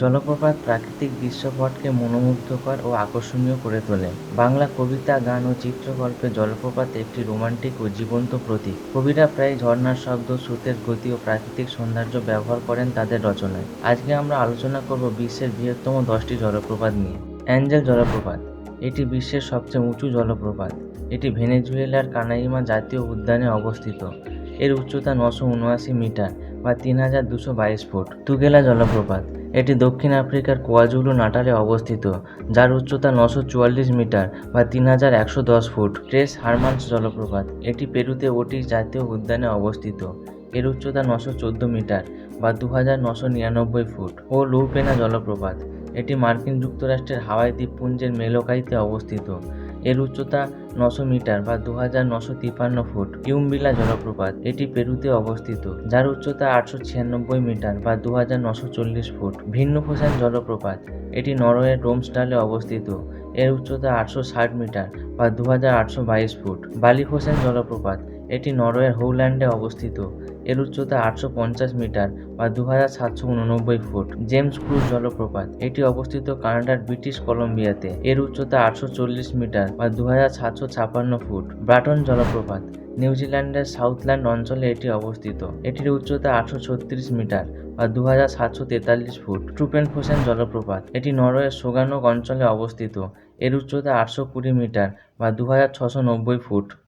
জলপ্রপাত প্রাকৃতিক দৃশ্যপটকে মনোমুগ্ধকর ও আকর্ষণীয় করে তোলে। বাংলা কবিতা, গান ও চিত্রকল্পে জলপ্রপাত একটি রোমান্টিক ও জীবন্ত প্রতীক। কবিরা প্রায় ঝর্ণার শব্দ, স্রোতের গতি ও প্রাকৃতিক সৌন্দর্য ব্যবহার করেন তাদের রচনায়। আজকে আমরা আলোচনা করব বিশ্বের বৃহত্তম দশটি জলপ্রপাত নিয়ে। অ্যাঞ্জেল জলপ্রপাত। এটি বিশ্বের সবচেয়ে উঁচু জলপ্রপাত। এটি ভেনেজুয়েলার কানাইমা জাতীয় উদ্যানে অবস্থিত। এর উচ্চতা নশো উনআশি মিটার বা তিন হাজার দুশো বাইশ ফুট। তুগেলা জলপ্রপাত। এটি দক্ষিণ আফ্রিকার কোয়াজুলু নাটালে অবস্থিত, যার উচ্চতা নশো চুয়াল্লিশ মিটার বা তিন হাজার একশো দশ ফুট। ট্রেস হারমান্স জলপ্রপাত, এটি পেরুতে ওটিস জাতীয় উদ্যানে অবস্থিত। এর উচ্চতা নশো চোদ্দ মিটার বা দু হাজার নশো নিরানব্বই ফুট ও লুপেনা জলপ্রপাত। এটি মার্কিন যুক্তরাষ্ট্রের হাওয়াই দ্বীপপুঞ্জের মেলোকাইতে অবস্থিত। এর উচ্চতা নশো মিটার বা দু হাজার নশো তিপ্পান্ন ফুট। ইউমবিলা জলপ্রপাত, এটি পেরুতে অবস্থিত, যার উচ্চতা আটশো ছিয়ানব্বই মিটার বা দু হাজার নশো চল্লিশ ফুট। ভিন্ন ভিন্নফোসান জলপ্রপাত, এটি নরওয়ের রোমস্টালে অবস্থিত, এর উচ্চতা আটশো ষাট মিটার বা দু হাজার আটশো বাইশ ফুট। বালিফোসেন জলপ্রপাত এটি নরওয়ের হৌল্যান্ডে অবস্থিত। এর উচ্চতা আটশো পঞ্চাশ মিটার বা দু হাজার সাতশো উননব্বই ফুট। জেমস ক্রুজ জলপ্রপাত। এটি অবস্থিত কানাডার ব্রিটিশ কলম্বিয়াতে। এর উচ্চতা আটশো চল্লিশ মিটার বা দু হাজার সাতশো ছাপান্ন ফুট। ব্রাটন জলপ্রপাত। নিউজিল্যান্ডের সাউথল্যান্ড অঞ্চলে এটি অবস্থিত। এটির উচ্চতা আটশো ছত্রিশ মিটার বা দু হাজার সাতশো তেতাল্লিশ ফুট। ট্রুপেনফোসেন জলপ্রপাত। এটি নরওয়ের সোগানোক অঞ্চলে অবস্থিত। এর উচ্চতা আটশো কুড়ি মিটার বা দু হাজার ছশো নব্বই ফুট।